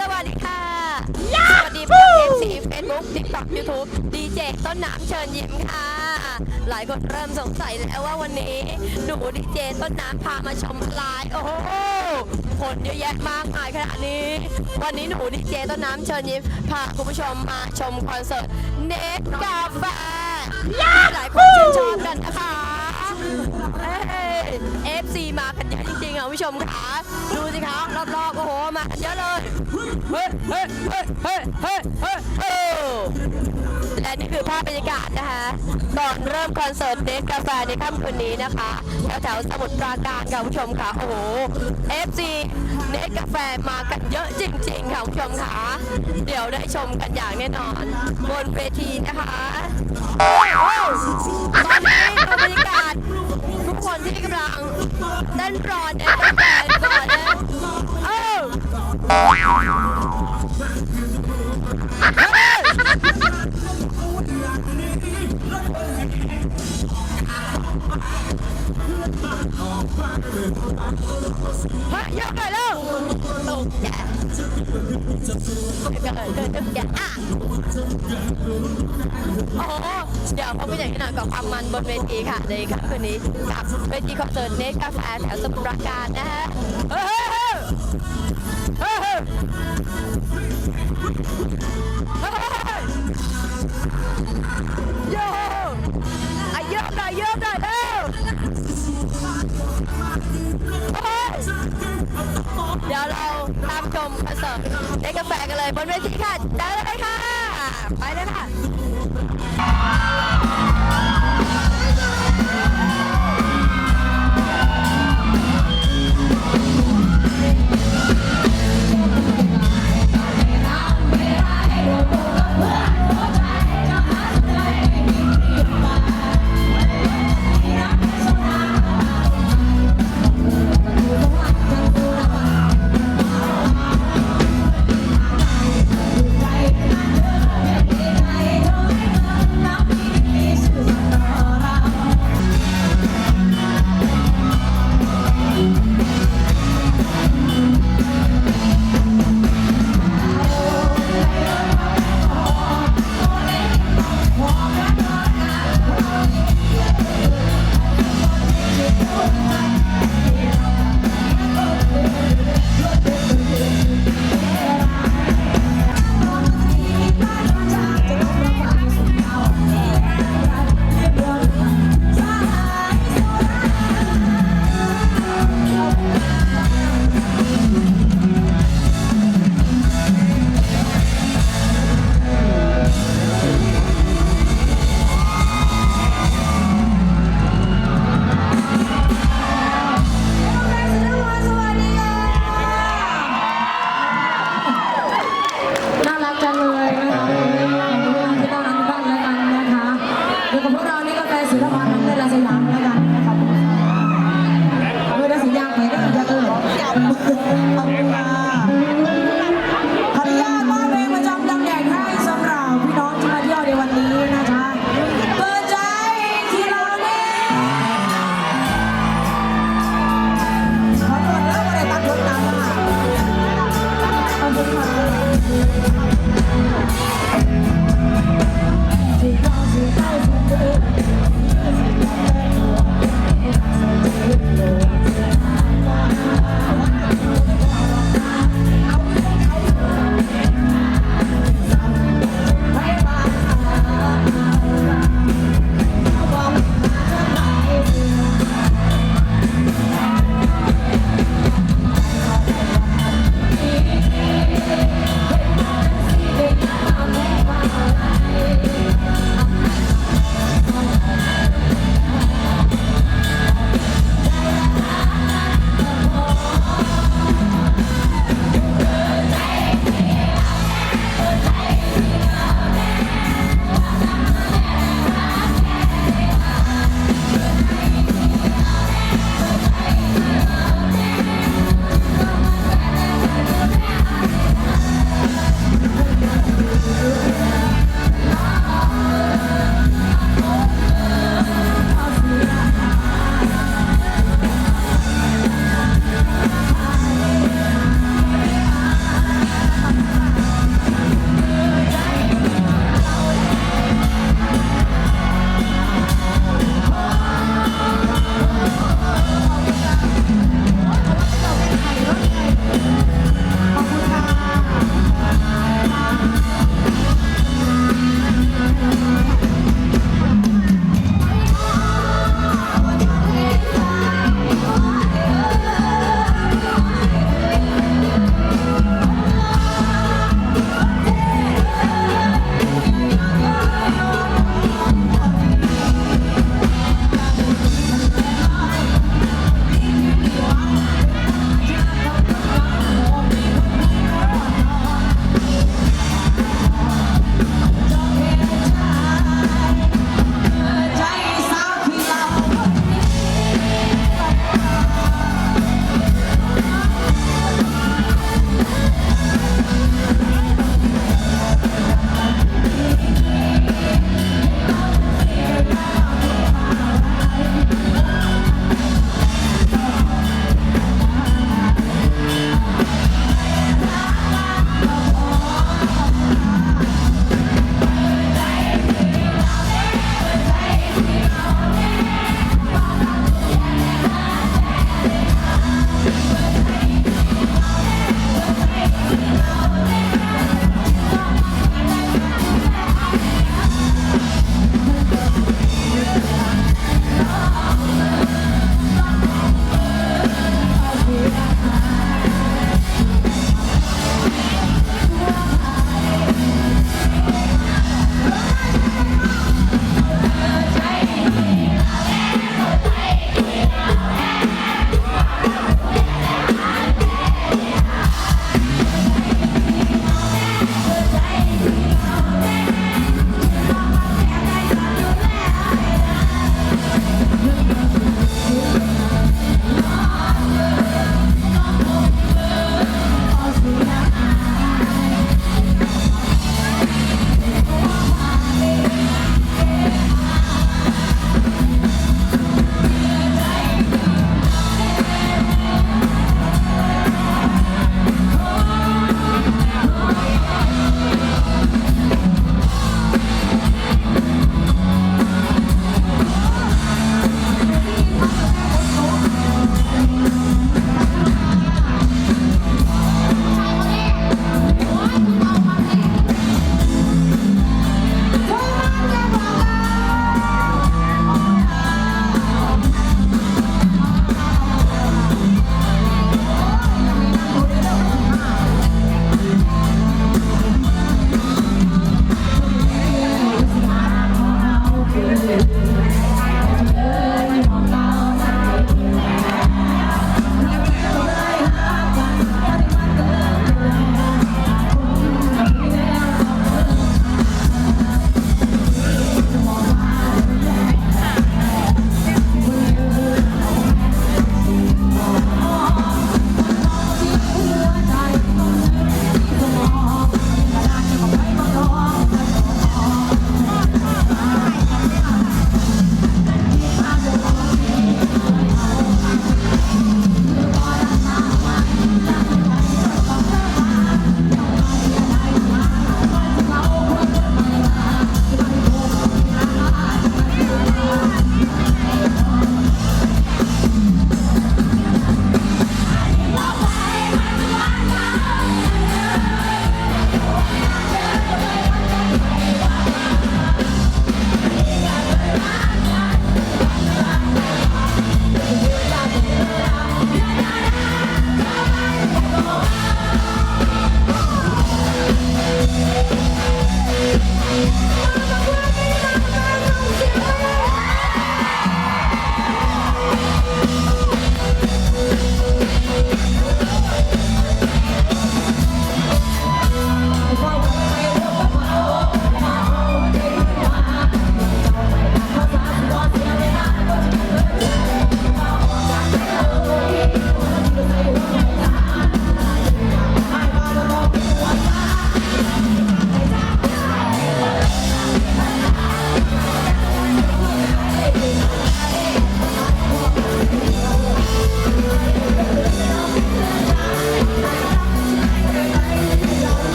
สวัสดีค่ะ สวัสดีเพื่อนเอฟซีเฟซบุ๊กทิกต็อกยูทูบดีเจต้นน้ำเชิญยิ้มค่ะ หลายคนเริ่มสงสัยแล้วว่าวันนี้หนูดีเจต้นน้ำพามาชมไลฟ์โอ้โหคนเยอะแยะมากมายขนาดนี้ วันนี้หนูดีเจต้นน้ำเชิญยิ้มพาคุณผู้ชมมาชมคอนเสิร์ตเนสกาแฟหลายคนชื่นชอบกันนะคะ เอฟซีมากันเยอะจริงๆอะคุณผู้ชมค่ะดูสิคะรอบๆโอ้โหมากันเยอะเลยเฮ้ยเฮ้ยเฮ้ยเฮ้ยเฮ้ยเฮ้ยเฮ้ยและนี่คือภาพบรรยากาศนะคะก่อนเริ่มคอนเสิร์ตเนสกาแฟในค่ำคืนนี้นะคะแถวแถวๆสมุทรปราการค่ะคุณผู้ชมค่ะโอ้โห FC เนสกาแฟมากันเยอะจริงๆค่ะคุณผู้ชมค่ะเดี๋ยวได้ชมกันอย่างแน่นอน บนเวทีนะคะ เต้นรอเนสกาแฟก่อนนะเออเฮ้ยยัง เกิดเกิดตึกแกอะโอ้โหเดี๋ยวเขาไปไหนกันหน่อยกับความมันบนเวทีค่ะในค่ำคืนนี้กับเวทีคอนเสิร์ตเนสกาแฟแถวสมุทรปราการนะฮะเฮ้ยเฮ้ยเฮ้ยเฮ้ย ตามชมคอนเสิร์ตได้กาแฟกันเลยบนเวทีค่ะได้เลยค่ะ ไปเลยค่ะ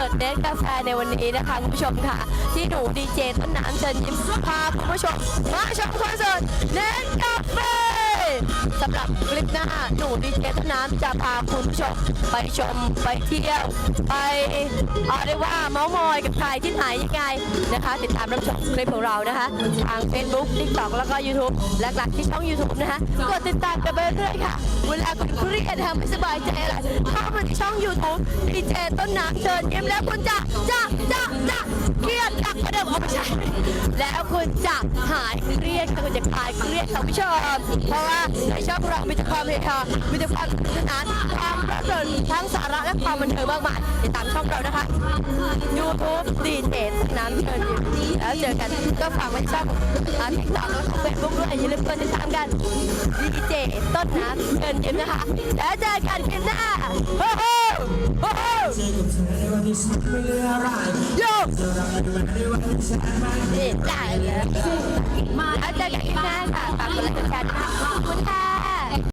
สิร์ตเนสกาแฟในวันนี้นะคะคุณผู้ชมค่ะ ที่หนูดีเจต้นน้ำเชิญยิ้มพาคุณผู้ชมมาชมคอนเสิร์ตเนสกาแฟ สำหรับคลิปหน้าหนูดีเจต้นน้ำจะพาคุณผู้ชมไปชมไปเที่ยว ไปเอาเรียกว่าเมาส์มอยกับใครที่ไหนยังไงนะคะ ติดตามรับชมคลิปของเรานะคะ ทาง Facebook TikTok แล้วก็ YouTube และหลักๆที่ช่อง YouTube นะคะกดติดตามกันไปเรื่อยๆค่ะ เวลาคุณเครียดทำไม่สบายใจอะไรเข้ามาที่ช่อง YouTube ดีเจต้นน้ำเชิญยิ้มแล้วคุณจะจะจะจะเครียดหนักกว่าเดิมเอาไม่ใช่แล้วคุณจะหายเครียดค่ะคุณจะคลายเครียดค่ะผู้ชมเพราะว่าในช่องเรามีแต่ความเฮฮามีแต่ความสนุกสนานความเพลิดเพลินทั้งสาระและความบันเทิงมากมายติดตามช่องเรานะคะ YouTube ดีเจน้ำเชิญยิ้มแล้วเจอกันก็ฝากไว้ช่องทิกตอกแล้วก็เฟซบุ๊กด้วยอย่าลืมกดติดตามกันดีเจต้นน้ำเชิญยิ้มนะคะแล้วเจอกันคลิปหน้าโอ้โหโอ้โหโยนี่ได้เลยมาแล้วเจอกันคลิปหน้าค่ะฝากกดไลค์กดแชร์ด้วยนะคะขอบคุณค่ะ